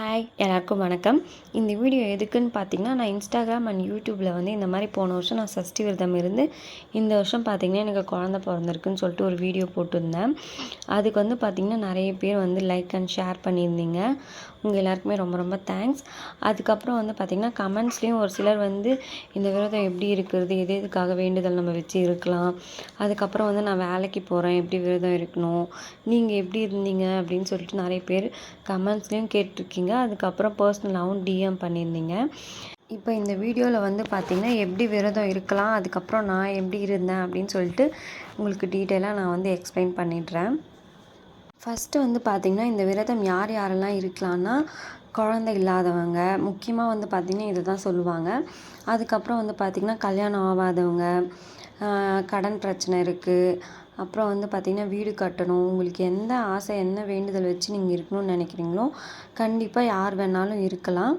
Hi எல்லாருக்கும் வணக்கம். இந்த வீடியோ எதுக்குன்னு பார்த்தீங்கன்னா நான் இன்ஸ்டாகிராம் அண்ட் யூடியூப்பில் வந்து இந்த மாதிரி போன வருஷம் நான் சஷ்டி விரதம் இருந்து இந்த வருஷம் பார்த்தீங்கன்னா எனக்கு குழந்த பிறந்திருக்குன்னு சொல்லிட்டு ஒரு வீடியோ போட்டிருந்தேன். அதுக்கு வந்து பார்த்திங்கன்னா நிறைய பேர் வந்து லைக் அண்ட் ஷேர் பண்ணியிருந்தீங்க. உங்கள் எல்லாருக்குமே ரொம்ப ரொம்ப தேங்க்ஸ் அதுக்கப்புறம் வந்து பார்த்திங்கன்னா கமெண்ட்ஸ்லேயும் ஒரு சிலர் வந்து இந்த விரதம் எப்படி இருக்கிறது? எது எதுக்காக வேண்டுதல் நம்ம வச்சு இருக்கலாம்? அதுக்கப்புறம் வந்து நான் வேலைக்கு போகிறேன் எப்படி விரதம் இருக்கணும்? நீங்கள் எப்படி இருந்தீங்க? அப்படின்னு சொல்லிட்டு நிறைய பேர் கமெண்ட்ஸ்லேயும் கேட்டிருக்கீங்க. அதுக்கப்புறம் பர்சனலாகவும் டிஎம் பண்ணியிருந்தீங்க. இப்போ இந்த வீடியோவில் வந்து பார்த்திங்கன்னா எப்படி விரதம் இருக்கலாம்? அதுக்கப்புறம் நான் எப்படி இருந்தேன்? அப்படின்னு சொல்லிட்டு உங்களுக்கு டீட்டெயிலாக நான் வந்து எக்ஸ்பிளைன் பண்ணிடுறேன். ஃபஸ்ட்டு வந்து பார்த்திங்கன்னா இந்த விரதம் யார் யாரெல்லாம் இருக்கலாம்னா குழந்தை இல்லாதவங்க. முக்கியமாக வந்து பார்த்திங்கன்னா இதை தான் சொல்லுவாங்க. அதுக்கப்புறம் வந்து பார்த்திங்கன்னா கல்யாணம் ஆகாதவங்க கடன் பிரச்சனை இருக்குது அப்புறம் வந்து பார்த்திங்கன்னா வீடு கட்டணும். உங்களுக்கு எந்த ஆசை என்ன வேண்டுதல் வச்சு நீங்கள் இருக்கணும்னு நினைக்கிறீங்களோ கண்டிப்பாக யார் வேணாலும் இருக்கலாம்.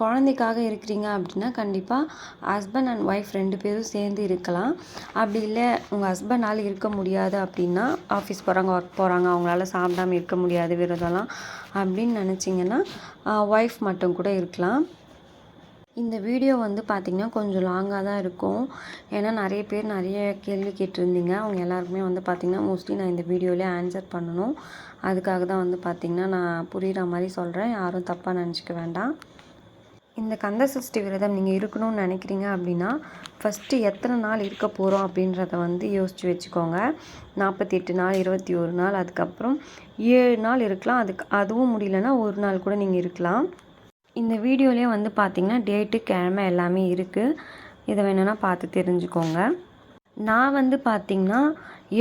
குழந்தைக்காக இருக்கிறீங்க அப்படின்னா கண்டிப்பாக ஹஸ்பண்ட் அண்ட் ஒய்ஃப் ரெண்டு பேரும் சேர்ந்து இருக்கலாம். அப்படி இல்லை உங்கள் ஹஸ்பண்டால் இருக்க முடியாது அப்படின்னா ஆஃபீஸ் போகிறாங்க ஒர்க் போகிறாங்க அவங்களால சாப்பிடாம இருக்க முடியாது விரதம்லாம் அப்படின்னு நினச்சிங்கன்னா ஒய்ஃப் மட்டும் கூட இருக்கலாம். இந்த வீடியோ வந்து பார்த்திங்கன்னா கொஞ்சம் லாங்காக தான் இருக்கும். ஏன்னா நிறைய பேர் நிறைய கேள்வி கேட்டிருந்தீங்க. அவங்க எல்லாருக்குமே வந்து பார்த்திங்கன்னா மோஸ்ட்லி நான் இந்த வீடியோவிலே ஆன்சர் பண்ணணும். அதுக்காக தான் வந்து பார்த்திங்கன்னா நான் புரிகிற மாதிரி சொல்கிறேன் யாரும் தப்பாக நினச்சிக்க வேண்டாம். இந்த கந்த சஷ்டி விரதம் நீங்கள் இருக்கணும்னு நினைக்கிறீங்க அப்படின்னா ஃபஸ்ட்டு எத்தனை நாள் இருக்க போகிறோம் அப்படின்றத வந்து யோசித்து வச்சுக்கோங்க. நாற்பத்தி எட்டு நாள் இருபத்தி ஒரு நாள் அதுக்கப்புறம் ஏழு நாள் இருக்கலாம். அதுக்கு அதுவும் முடியலன்னா ஒரு நாள் கூட நீங்கள் இருக்கலாம். இந்த வீடியோலேயே வந்து பார்த்திங்கன்னா டேட்டு கிழமை எல்லாமே இருக்குது இதை வேணும்னா பார்த்து தெரிஞ்சுக்கோங்க. நான் வந்து பார்த்திங்கன்னா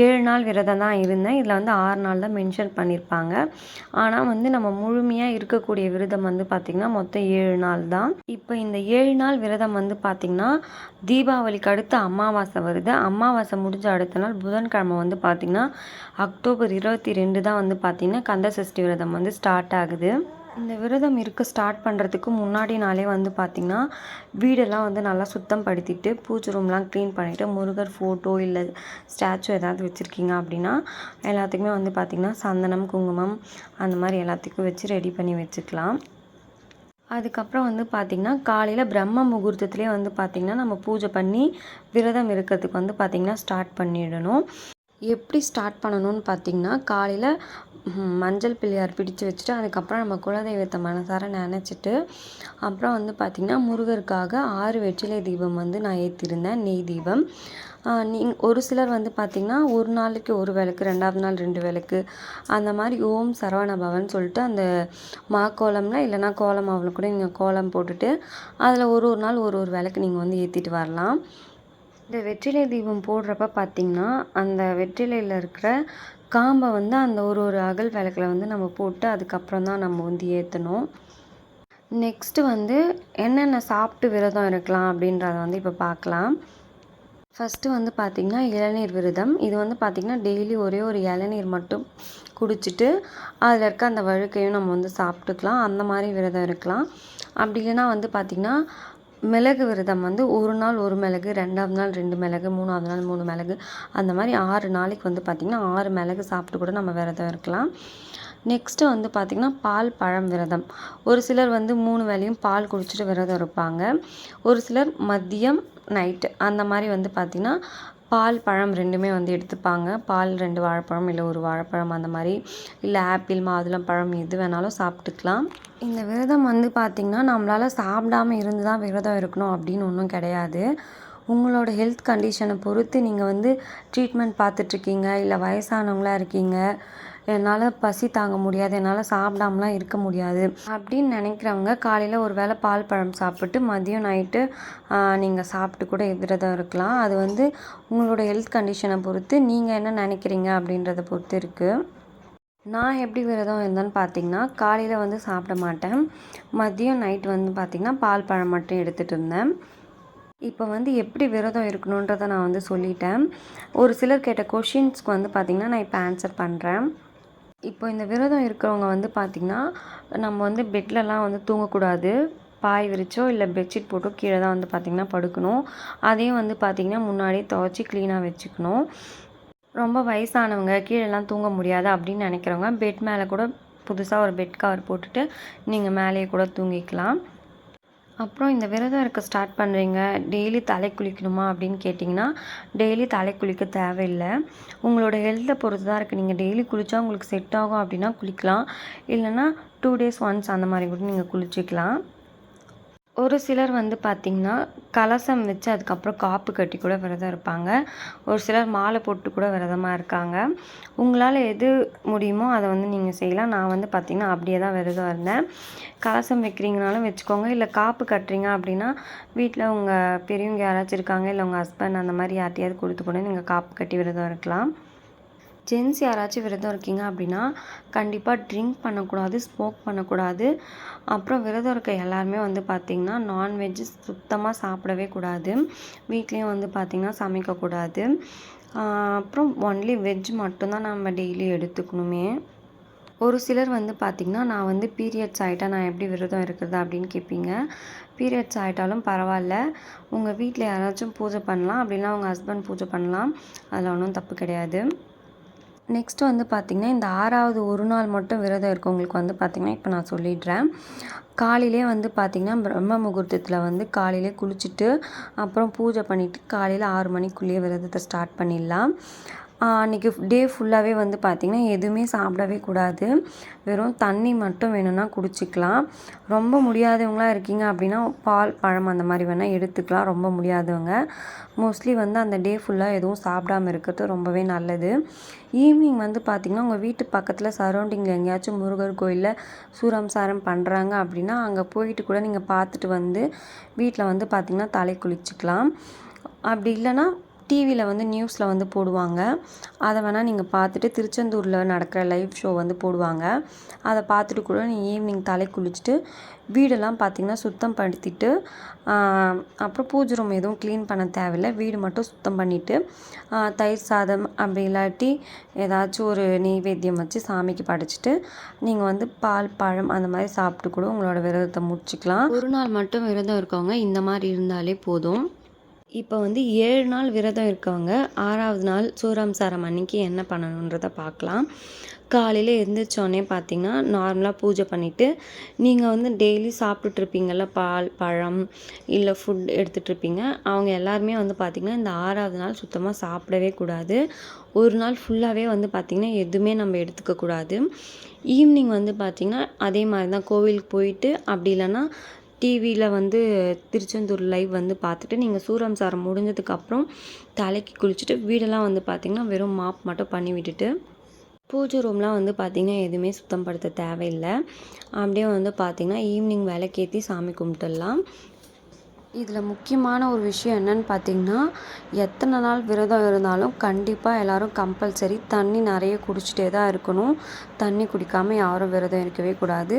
ஏழு நாள் விரதம் தான் இருந்தேன். இதில் வந்து ஆறு நாள் தான் மென்ஷன் பண்ணியிருப்பாங்க ஆனால் வந்து நம்ம முழுமையாக இருக்கக்கூடிய விரதம் வந்து பார்த்திங்கன்னா மொத்தம் ஏழு நாள் தான். இப்போ இந்த ஏழு நாள் விரதம் வந்து பார்த்திங்கன்னா தீபாவளிக்கு அடுத்து அமாவாசை வருது. அமாவாசை முடிஞ்ச அடுத்த நாள் புதன்கிழமை வந்து பார்த்திங்கன்னா அக்டோபர் இருபத்தி ரெண்டு தான் வந்து பார்த்திங்கன்னா கந்த சஷ்டி விரதம் வந்து ஸ்டார்ட் ஆகுது. இந்த விரதம் இருக்க ஸ்டார்ட் பண்ணுறதுக்கு முன்னாடி நாளே வந்து பார்த்திங்கன்னா வீடெல்லாம் வந்து நல்லா சுத்தம் படுத்திட்டு பூஜை ரூம்லாம் க்ளீன் பண்ணிவிட்டு முருகர் ஃபோட்டோ இல்லை ஸ்டாச்சு ஏதாவது வச்சுருக்கீங்க அப்படின்னா எல்லாத்துக்குமே வந்து பார்த்திங்கன்னா சந்தனம் குங்குமம் அந்த மாதிரி எல்லாத்துக்கும் வச்சு ரெடி பண்ணி வச்சுக்கலாம். அதுக்கப்புறம் வந்து பார்த்திங்கன்னா காலையில் பிரம்ம முகூர்த்தத்துலேயே வந்து பார்த்திங்கன்னா நம்ம பூஜை பண்ணி விரதம் இருக்கிறதுக்கு வந்து பார்த்திங்கன்னா ஸ்டார்ட் பண்ணிடணும். எப்படி ஸ்டார்ட் பண்ணணும்னு பார்த்திங்கன்னா காலையில் மஞ்சள் பிள்ளையார் பிடிச்சு வச்சுட்டு அதுக்கப்புறம் நம்ம குலதெய்வத்தை மனசார நினச்சிட்டு அப்புறம் வந்து பார்த்திங்கன்னா முருகருக்காக ஆறு வெற்றிலை தீபம் வந்து நான் ஏற்றிருந்தேன் நெய் தீபம். நீங் ஒரு சிலர் வந்து பார்த்திங்கன்னா ஒரு நாளைக்கு ஒரு விளக்கு ரெண்டாவது நாள் ரெண்டு விளக்கு அந்த மாதிரி ஓம் சரவண பவன் சொல்லிட்டு அந்த மா கோலம்னா இல்லைன்னா கோலம் மாவில் கூட நீங்கள் கோலம் போட்டுட்டு அதில் ஒரு ஒரு நாள் ஒரு ஒரு விளக்கு நீங்கள் வந்து ஏற்றிட்டு வரலாம். இந்த வெற்றிலை தீபம் போடுறப்ப பார்த்திங்கன்னா அந்த வெற்றிலையில் இருக்கிற காம்பை வந்து அந்த ஒரு ஒரு அகல் விளக்கில் வந்து நம்ம போட்டு அதுக்கப்புறம் தான் நம்ம வந்து ஏற்றணும் நெக்ஸ்ட்டு வந்து என்னென்ன சாப்பிட்டு விரதம் இருக்கலாம் அப்படின்றத வந்து இப்போ பார்க்கலாம் ஃபஸ்ட்டு வந்து பார்த்திங்கன்னா இளநீர் விரதம். இது வந்து பார்த்திங்கன்னா டெய்லி ஒரே ஒரு இளநீர் மட்டும் குடிச்சிட்டு அதில் இருக்க அந்த வழுக்கையும் நம்ம வந்து சாப்பிட்டுக்கலாம். அந்த மாதிரி விரதம் இருக்கலாம். அப்படி இல்லைன்னா வந்து பார்த்திங்கன்னா மிளகு விரதம் வந்து ஒரு நாள் ஒரு மிளகு ரெண்டாவது நாள் ரெண்டு மிளகு மூணாவது நாள் மூணு மிளகு. அந்த மாதிரி ஆறு நாளைக்கு வந்து பார்த்திங்கன்னா ஆறு மிளகு சாப்பிட்டு கூட நம்ம விரதம் இருக்கலாம். நெக்ஸ்ட்டு வந்து பார்த்திங்கன்னா பால் பழம் விரதம். ஒரு சிலர் வந்து மூணு வேளையும் பால் குடிச்சிட்டு விரதம் இருப்பாங்க. ஒரு சிலர் மதியம் நைட்டு அந்த மாதிரி வந்து பார்த்திங்கன்னா பால் பழம் ரெண்டுமே வந்து எடுத்துப்பாங்க. பால் ரெண்டு வாழைப்பழம் இல்லை ஒரு வாழைப்பழம் அந்த மாதிரி. இல்லை ஆப்பிள் மாதுளம் பழம் எது வேணாலும் சாப்பிட்டுக்கலாம். இந்த விரதம் வந்து பார்த்திங்கன்னா நம்மளால் சாப்பிடாம இருந்து தான் விரதம் இருக்கணும் அப்படின்னு ஒன்றும் கிடையாது. உங்களோட ஹெல்த் கண்டிஷனை பொறுத்து நீங்கள் வந்து ட்ரீட்மெண்ட் பார்த்துட்ருக்கீங்க இல்லை வயசானவங்களாக இருக்கீங்க என்னால் பசி தாங்க முடியாது என்னால் சாப்பிடாமலாம் இருக்க முடியாது அப்படின்னு நினைக்கிறவங்க காலையில் ஒரு வேளை பால் பழம் சாப்பிட்டு மதியம் நைட்டு நீங்கள் சாப்பிட்டு கூட விரதம் இருக்கலாம். அது வந்து உங்களோட ஹெல்த் கண்டிஷனை பொறுத்து நீங்கள் என்ன நினைக்கிறீங்க அப்படின்றத பொறுத்து இருக்குது நான் எப்படி விரதம் இருந்தேன்னு பார்த்தீங்கன்னா காலையில் வந்து சாப்பிட மாட்டேன். மதியம் நைட் வந்து பார்த்திங்கன்னா பால் பழம் மட்டும் எடுத்துகிட்டு இருந்தேன். இப்போ வந்து எப்படி விரதம் இருக்கணுன்றதை நான் வந்து சொல்லிட்டேன். ஒரு சிலர் கேட்ட கொஷின்ஸ்க்கு வந்து பார்த்திங்கன்னா நான் இப்போ ஆன்சர் பண்ணுறேன் இப்போ இந்த விரதம் இருக்கிறவங்க வந்து பார்த்திங்கன்னா நம்ம வந்து பெட்லலாம் வந்து தூங்கக்கூடாது. பாய் விரிச்சோ இல்லை பெட்ஷீட் போட்டோ கீழே தான் வந்து பார்த்திங்கன்னா படுக்கணும். அதையும் வந்து பார்த்திங்கன்னா முன்னாடியே துவச்சி க்ளீனாக வச்சுக்கணும். ரொம்ப வயசானவங்க கீழெல்லாம் தூங்க முடியாது அப்படின்னு நினைக்கிறவங்க பெட் மேலே கூட புதுசாக ஒரு பெட் கவர் போட்டுட்டு நீங்கள் மேலேயே கூட தூங்கிக்கலாம். அப்புறம் இந்த விரதம் இருக்க ஸ்டார்ட் பண்ணுறீங்க டெய்லி தலை குளிக்கணுமா அப்படின்னு கேட்டிங்கன்னா டெய்லி தலை குளிக்க தேவையில்லை. உங்களோட ஹெல்த்தை பொறுத்து தான் இருக்குது நீங்கள் டெய்லி குளித்தா உங்களுக்கு செட் ஆகும் அப்படின்னா குளிக்கலாம். இல்லைன்னா டூ டேஸ் ஒன்ஸ் அந்த மாதிரி கூட நீங்கள் குளிச்சிக்கலாம். ஒரு சிலர் வந்து பார்த்திங்கன்னா கலசம் வச்சு அதுக்கப்புறம் காப்பு கட்டி கூட விரதம் இருப்பாங்க. ஒரு சிலர் மாலை போட்டு கூட விரதமாக இருக்காங்க. உங்களால் எது முடியுமோ அதை வந்து நீங்கள் செய்யலாம். நான் வந்து பார்த்திங்கன்னா அப்படியே தான் விரதம் இருந்தேன். கலசம் வைக்கிறீங்கனாலும் வச்சுக்கோங்க. இல்லை காப்பு கட்டுறீங்க அப்படின்னா வீட்டில் உங்கள் பெரியவங்க யாராச்சும் இருக்காங்க இல்லை உங்கள் ஹஸ்பண்ட் அந்த மாதிரி யார்ட்டையாவது கொடுத்து கூட நீங்கள் காப்பு கட்டி விரதம் இருக்கலாம். ஜென்ஸ் யாராச்சும் விரதம் இருக்கீங்க அப்படின்னா கண்டிப்பாக ட்ரிங்க் பண்ணக்கூடாது ஸ்மோக் பண்ணக்கூடாது. அப்புறம் விரதம் இருக்க எல்லாருமே வந்து பார்த்திங்கன்னா நான்வெஜ்ஜு சுத்தமாக சாப்பிடவே கூடாது. வீட்லேயும் வந்து பார்த்திங்கன்னா சமைக்கக்கூடாது அப்புறம் ஒன்லி வெஜ் மட்டும்தான் நம்ம டெய்லி எடுத்துக்கணுமே. ஒரு சிலர் வந்து பார்த்திங்கன்னா நான் வந்து பீரியட்ஸ் ஆகிட்டா நான் எப்படி விரதம் இருக்கிறது அப்படின்னு கேட்பீங்க பீரியட்ஸ் ஆகிட்டாலும் பரவாயில்ல. உங்கள் வீட்டில் யாராச்சும் பூஜை பண்ணலாம். அப்படின்னா உங்கள் ஹஸ்பண்ட் பூஜை பண்ணலாம். அதில் ஒன்றும் தப்பு கிடையாது. நெக்ஸ்ட் வந்து பார்த்திங்கன்னா இந்த ஆறாவது ஒரு நாள் மட்டும் விரதம் இருக்கவங்களுக்கு வந்து பார்த்திங்கன்னா இப்போ நான் சொல்லிடுறேன். காலையிலே வந்து பார்த்திங்கன்னா பிரம்ம முகூர்த்தத்தில் வந்து காலையிலே குளிச்சுட்டு அப்புறம் பூஜை பண்ணிவிட்டு காலையில் ஆறு மணிக்குள்ளேயே விரதத்தை ஸ்டார்ட் பண்ணிடலாம். அன்றைக்கி டே ஃபுல்லாகவே வந்து பார்த்திங்கன்னா எதுவுமே சாப்பிடவே கூடாது. வெறும் தண்ணி மட்டும் வேணும்னா குடிச்சிக்கலாம். ரொம்ப முடியாதவங்களாக இருக்கீங்க அப்படின்னா பால் பழம் அந்த மாதிரி வேணால் எடுத்துக்கலாம். ரொம்ப முடியாதவங்க. மோஸ்ட்லி வந்து அந்த டே ஃபுல்லாக எதுவும் சாப்பிடாம இருக்கிறது ரொம்பவே நல்லது. ஈவினிங் வந்து பார்த்திங்கன்னா உங்கள் வீட்டு பக்கத்தில் சரௌண்டிங்கில் எங்கேயாச்சும் முருகர் கோயிலில் சூரம் சாரம் பண்ணுறாங்க அப்படின்னா அங்கே போயிட்டு கூட நீங்கள் பார்த்துட்டு வந்து வீட்டில் வந்து பார்த்திங்கன்னா தலை குளிச்சுக்கலாம். அப்படி இல்லைன்னா டிவியில் வந்து நியூஸில் வந்து போடுவாங்க. அதை வேணால் நீங்கள் பார்த்துட்டு திருச்செந்தூரில் நடக்கிற லைவ் ஷோ வந்து போடுவாங்க. அதை பார்த்துட்டு கூட நீங்கள் ஈவினிங் தலை குளிச்சுட்டு வீடெல்லாம் பார்த்திங்கன்னா சுத்தம் படுத்திட்டு அப்புறம் பூஜை ரூம் எதுவும் க்ளீன் பண்ண தேவையில்லை. வீடு மட்டும் சுத்தம் பண்ணிவிட்டு தயிர் சாதம் அப்படி இல்லாட்டி ஏதாச்சும் ஒரு நெய்வேத்தியம் வச்சு சாமிக்கு படைச்சிட்டு நீங்கள் வந்து பால் பழம் அந்த மாதிரி சாப்பிட்டு கூட உங்களோட விரதத்தை முடிச்சுக்கலாம். ஒரு நாள் மட்டும் விரதம் இருக்கவங்க இந்த மாதிரி இருந்தாலே போதும். இப்போ வந்து ஏழு நாள் விரதம் இருக்கவங்க ஆறாவது நாள் சூரம்சாரம் அன்னைக்கு என்ன பண்ணணுன்றதை பார்க்கலாம் காலையில் எழுந்திரிச்சோடனே பார்த்தீங்கன்னா நார்மலாக பூஜை பண்ணிவிட்டு நீங்கள் வந்து டெய்லி சாப்பிட்டுட்ருப்பீங்கள்ல பால் பழம் இல்லை ஃபுட் எடுத்துகிட்ருப்பீங்க அவங்க எல்லாருமே வந்து பார்த்திங்கன்னா இந்த ஆறாவது நாள் சுத்தமாக சாப்பிடவே கூடாது. ஒரு நாள் ஃபுல்லாகவே வந்து பார்த்திங்கன்னா எதுவுமே நம்ம எடுத்துக்கக்கூடாது ஈவினிங் வந்து பார்த்திங்கன்னா அதே மாதிரி தான் கோவிலுக்கு போயிட்டு அப்படி இல்லைன்னா டிவியில் வந்து திருச்செந்தூர் லைவ் வந்து பார்த்துட்டு நீங்கள் சூரம் சாரம் முடிஞ்சதுக்கப்புறம் தலைக்கு குளிச்சுட்டு வீடெல்லாம் வந்து பார்த்திங்கன்னா வெறும் மாப் மட்டும் பண்ணி விட்டுட்டு பூஜை ரூம்லாம் வந்து பார்த்திங்கன்னா எதுவுமே சுத்தம் படுத்த தேவையில்லை. அப்படியே வந்து பார்த்திங்கன்னா ஈவினிங் விளக்கேற்றி சாமி கும்பிட்டுடலாம். இதில் முக்கியமான ஒரு விஷயம் என்னன்னு பார்த்தீங்கன்னா எத்தனை நாள் விரதம் இருந்தாலும் கண்டிப்பாக எல்லோரும் கம்பல்சரி தண்ணி நிறைய குடிச்சிட்டே தான் இருக்கணும். தண்ணி குடிக்காமல் யாரும் விரதம் இருக்கவே கூடாது.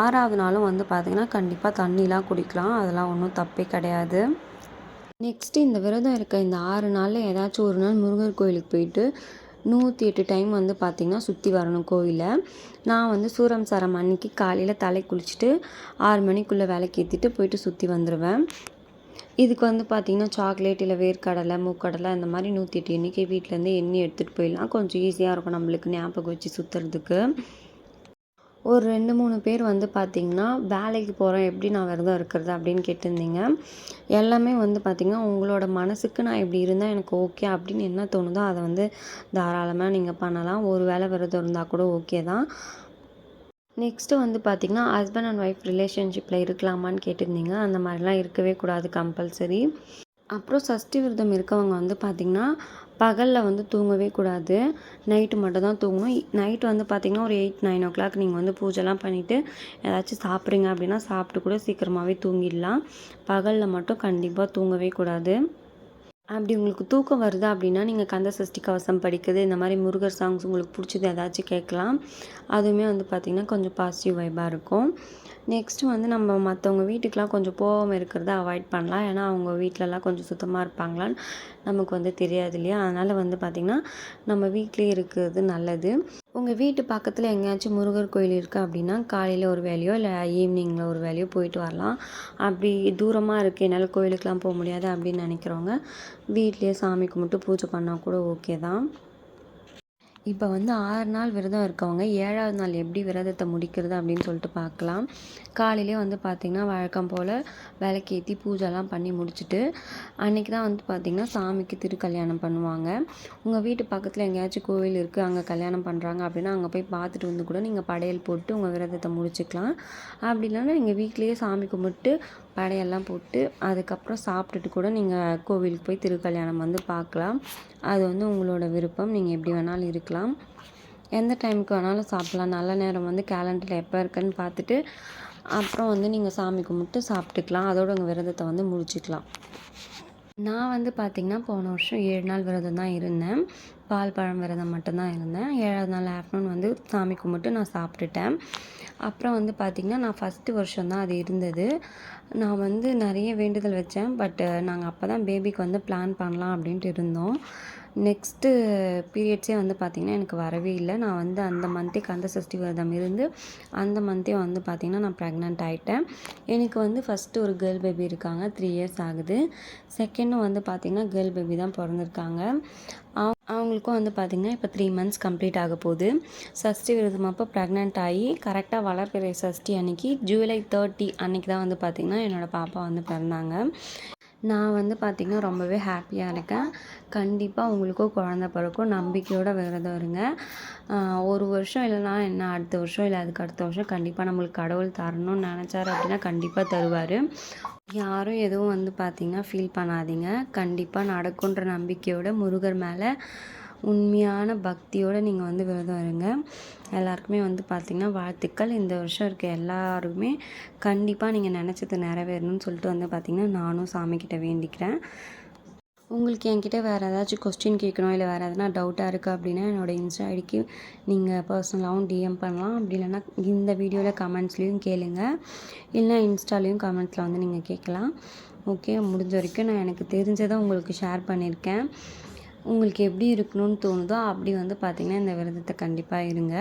ஆறாவது நாளும் வந்து பார்த்திங்கன்னா கண்டிப்பாக தண்ணிலாம் குடிக்கலாம். அதெல்லாம் ஒன்றும் தப்பே கிடையாது. நெக்ஸ்ட்டு இந்த விரதம் இருக்க இந்த ஆறு நாளில் ஏதாச்சும் ஒரு நாள் முருகர் கோயிலுக்கு போயிட்டு நூற்றி எட்டு டைம் வந்து பார்த்திங்கன்னா சுற்றி வரணும் கோவிலை. நான் வந்து சூரம் சாரம் அன்னைக்கு காலையில் தலை குளிச்சுட்டு ஆறு மணிக்குள்ளே வேலைக்கு ஏற்றிட்டு போயிட்டு சுற்றி வந்துடுவேன் இதுக்கு வந்து பார்த்திங்கன்னா சாக்லேட் இல்லை வேர்க்கடலை மூக்கடலை இந்த மாதிரி நூற்றி எட்டு எண்ணிக்கை வீட்டிலேருந்து எண்ணி எடுத்துகிட்டு போயிடலாம். கொஞ்சம் ஈஸியாக இருக்கும் நம்மளுக்கு ஞாபகம் வச்சு சுற்றுறதுக்கு ஒரு ரெண்டு மூணு பேர் வந்து பார்த்திங்கன்னா வேலைக்கு போகிறேன் எப்படி நான் விரதம் இருக்கிறது அப்படின்னு கேட்டிருந்தீங்க. எல்லாமே வந்து பார்த்திங்கன்னா உங்களோட மனசுக்கு நான் இப்படி இருந்தால் எனக்கு ஓகே அப்படின்னு என்ன தோணுதோ அதை வந்து தாராளமாக நீங்கள் பண்ணலாம். ஒரு வேளை விரதம் இருந்தால் கூட ஓகே தான். நெக்ஸ்ட்டு வந்து பார்த்திங்கன்னா ஹஸ்பண்ட் அண்ட் ஒய்ஃப் ரிலேஷன்ஷிப்பில் இருக்கலாமான்னு கேட்டிருந்தீங்க. அந்த மாதிரிலாம் இருக்கவே கூடாது கம்பல்சரி அப்புறம் சஷ்டி விரதம் இருக்கவங்க வந்து பார்த்திங்கன்னா பகலில் வந்து தூங்கவே கூடாது. நைட்டு மட்டும் தான் தூங்கணும். நைட்டு வந்து பார்த்திங்கன்னா ஒரு எயிட் நைன் ஓ கிளாக் நீங்கள் வந்து பூஜைலாம் பண்ணிவிட்டு ஏதாச்சும் சாப்பிட்றீங்க அப்படின்னா சாப்பிட்டு கூட சீக்கிரமாகவே தூங்கிடலாம். பகலில் மட்டும் கண்டிப்பாக தூங்கவே கூடாது. அப்படி உங்களுக்கு தூக்கம் வருது அப்படின்னா நீங்கள் கந்த சஷ்டி கவசம் படிக்கிறது இந்த மாதிரி முருகர் சாங்ஸ் உங்களுக்கு பிடிச்சது ஏதாச்சும் கேட்கலாம். அதுவுமே வந்து பார்த்திங்கன்னா கொஞ்சம் பாசிட்டிவ் வைபாக இருக்கும். நெக்ஸ்ட்டு வந்து நம்ம மற்றவங்க வீட்டுக்கெலாம் கொஞ்சம் போகாமல் இருக்கிறத அவாய்ட் பண்ணலாம். ஏன்னா அவங்க வீட்டிலலாம் கொஞ்சம் சுத்தமாக இருப்பாங்களான்னு நமக்கு வந்து தெரியாது இல்லையா? அதனால் வந்து பார்த்திங்கன்னா நம்ம வீட்டிலே இருக்கிறது நல்லது. உங்கள் வீட்டு பக்கத்தில் எங்கேயாச்சும் முருகர் கோயில் இருக்குது அப்படின்னா காலையில் ஒரு வேலையோ இல்லை ஈவினிங்கில் ஒரு வேலையோ போயிட்டு வரலாம். அப்படி தூரமாக இருக்குது என்னால் கோயிலுக்கெலாம் போக முடியாது அப்படின்னு நினைக்கிறவங்க வீட்லேயே சாமி கும்பிட்டு பூஜை பண்ணால் கூட ஓகே தான். இப்போ வந்து ஆறு நாள் விரதம் இருக்கவங்க ஏழாவது நாள் எப்படி விரதத்தை முடிக்கிறது அப்படின்னு சொல்லிட்டு பார்க்கலாம். காலையிலே வந்து பார்த்திங்கன்னா வழக்கம் போல் விளக்கேற்றி பூஜைலாம் பண்ணி முடிச்சுட்டு அன்றைக்கி தான் வந்து பார்த்திங்கன்னா சாமிக்கு திருக்கல்யாணம் பண்ணுவாங்க. உங்கள் வீட்டு பக்கத்தில் எங்கேயாச்சும் கோவில் இருக்குது அங்கே கல்யாணம் பண்ணுறாங்க அப்படின்னா அங்கே போய் பார்த்துட்டு வந்து கூட நீங்கள் படையல் போட்டு உங்கள் விரதத்தை முடிச்சுக்கலாம். அப்படி இல்லைன்னா நீங்கள் வீட்டிலேயே சாமி கும்பிட்டு படையெல்லாம் போட்டு அதுக்கப்புறம் சாப்பிட்டுட்டு கூட நீங்கள் கோவிலுக்கு போய் திருக்கல்யாணம் வந்து பார்க்கலாம். அது வந்து உங்களோட விருப்பம். நீங்கள் எப்படி வேணாலும் இருக்கலாம். எந்த டைமுக்கு வேணாலும் சாப்பிட்லாம். நல்ல நேரம் வந்து கேலண்டரில் எப்போ இருக்குன்னு பார்த்துட்டு அப்புறம் வந்து நீங்கள் சாமி கும்பிட்டு சாப்பிட்டுக்கலாம். அதோட உங்கள் விரதத்தை வந்து முடிச்சுக்கலாம். நான் வந்து பார்த்திங்கன்னா போன வருஷம் ஏழு நாள் விரதம் தான் இருந்தேன். பால் பழம் விரதம் மட்டும்தான் இருந்தேன். ஏழாவது நாள் ஆஃப்டர்நூன் வந்து சாமி கும்பிட்டு நான் சாப்பிட்டுட்டேன். அப்புறம் வந்து பார்த்திங்கன்னா நான் ஃபஸ்ட்டு வருஷம் தான் அது இருந்தது. நான் வந்து நிறைய வேண்டுதல் வச்சேன். பட்டு நாங்கள் அப்போ தான் பேபிக்கு வந்து பிளான் பண்ணலாம் அப்படின்ட்டு இருந்தோம். நெக்ஸ்ட்டு பீரியட்ஸே வந்து பார்த்திங்கன்னா எனக்கு வரவே இல்லை. நான் வந்து அந்த மந்த்தே கந்த சஷ்டி விரதம் இருந்து அந்த மந்த்தே வந்து பார்த்திங்கன்னா நான் ப்ரெக்னென்ட் ஆகிட்டேன் எனக்கு வந்து ஃபஸ்ட்டு ஒரு கேர்ள் பேபி இருக்காங்க த்ரீ இயர்ஸ் ஆகுது. செகண்டும் வந்து பார்த்திங்கன்னா கேர்ள் பேபி தான் பிறந்திருக்காங்க. அவ அவங்களுக்கும் வந்து பார்த்திங்கன்னா இப்போ த்ரீ மந்த்ஸ் கம்ப்ளீட் ஆக போகுது. சஷ்டி விரதம் அப்போ ப்ரெக்னென்ட் ஆகி கரெக்டாக வளர்ப்பிறை சஷ்டி அன்னைக்கு ஜூலை தேர்ட்டி அன்னைக்கு தான் வந்து பார்த்திங்கன்னா என்னோடய பாப்பா வந்து பிறந்தாங்க. நான் வந்து பார்த்திங்கன்னா ரொம்பவே ஹாப்பியாக இருக்கேன். கண்டிப்பாக உங்களுக்கும் குழந்த பிறக்கும் நம்பிக்கையோடு விரதம் இருங்க. ஒரு வருஷம் இல்லைனா என்ன அடுத்த வருஷம் இல்லை அதுக்கு அடுத்த வருஷம் கண்டிப்பாக நம்மளுக்கு கடவுள் தரணும்னு நினச்சாரு அப்படின்னா கண்டிப்பாக தருவார். யாரும் எதுவும் வந்து பார்த்திங்கன்னா ஃபீல் பண்ணாதீங்க. கண்டிப்பாக நடக்குன்ற நம்பிக்கையோட முருகர் மேலே உண்மையான பக்தியோடு நீங்கள் வந்து விரதம் இருங்க. எல்லாருக்குமே வந்து பார்த்திங்கன்னா வாழ்த்துக்கள். இந்த வருஷம் இருக்க எல்லாருமே கண்டிப்பாக நீங்கள் நினச்சது நிறைவேறணும்னு சொல்லிட்டு வந்து பார்த்திங்கன்னா நானும் சாமிக்கிட்ட வேண்டிக்கிறேன். உங்களுக்கு என்கிட்ட வேறு ஏதாச்சும் கொஸ்டின் கேட்கணும் இல்லை வேறு எதனா டவுட்டாக இருக்குது அப்படின்னா என்னோடய இன்ஸ்டா ஐடிக்கு நீங்கள் பர்சனலாகவும் டிஎம் பண்ணலாம். அப்படி இல்லைன்னா இந்த வீடியோவில் கமெண்ட்ஸ்லேயும் கேளுங்க. இல்லைனா இன்ஸ்டாலேயும் கமெண்ட்ஸில் வந்து நீங்கள் கேட்கலாம். ஓகே முடிஞ்ச வரைக்கும் நான் எனக்கு தெரிஞ்சதை உங்களுக்கு ஷேர் பண்ணியிருக்கேன். உங்களுக்கு எப்படி இருக்கணும்னு தோணுதோ அப்படி வந்து பார்த்திங்கன்னா இந்த விரதத்தை கண்டிப்பாக இருங்க.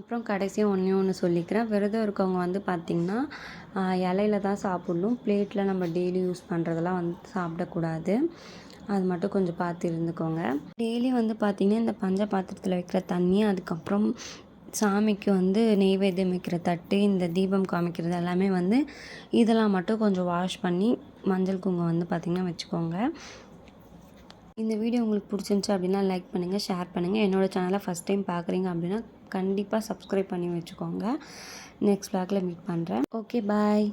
அப்புறம் கடைசியாக ஒன்றே ஒன்று சொல்லிக்கிறேன். விரதம் இருக்கவங்க வந்து பார்த்திங்கன்னா இலையில தான் சாப்பிட்ணும். பிளேட்டில் நம்ம டெய்லி யூஸ் பண்ணுறதெல்லாம் வந்து சாப்பிடக்கூடாது. அது மட்டும் கொஞ்சம் பார்த்து இருந்துக்கோங்க. டெய்லி வந்து பார்த்திங்கன்னா இந்த பஞ்ச பாத்திரத்தில் வைக்கிற தண்ணி அதுக்கப்புறம் சாமிக்கு வந்து நெய்வேத்தியம் வைக்கிற தட்டு இந்த தீபம் காமிக்கிறது எல்லாமே வந்து இதெல்லாம் மட்டும் கொஞ்சம் வாஷ் பண்ணி மஞ்சள் குங்குமம் வந்து பார்த்திங்கன்னா வச்சுக்கோங்க. இந்த வீடியோ உங்களுக்கு பிடிச்சிருந்துச்சி அப்படின்னா லைக் பண்ணுங்கள் ஷேர் பண்ணுங்கள் என்னோடய சேனலை ஃபஸ்ட் டைம் பார்க்குறீங்க அப்படின்னா கண்டிப்பாக சப்ஸ்கிரைப் பண்ணி வச்சுக்கோங்க. நெக்ஸ்ட் பிளாக்ல மீட் பண்ணுறேன் ஓகே பாய்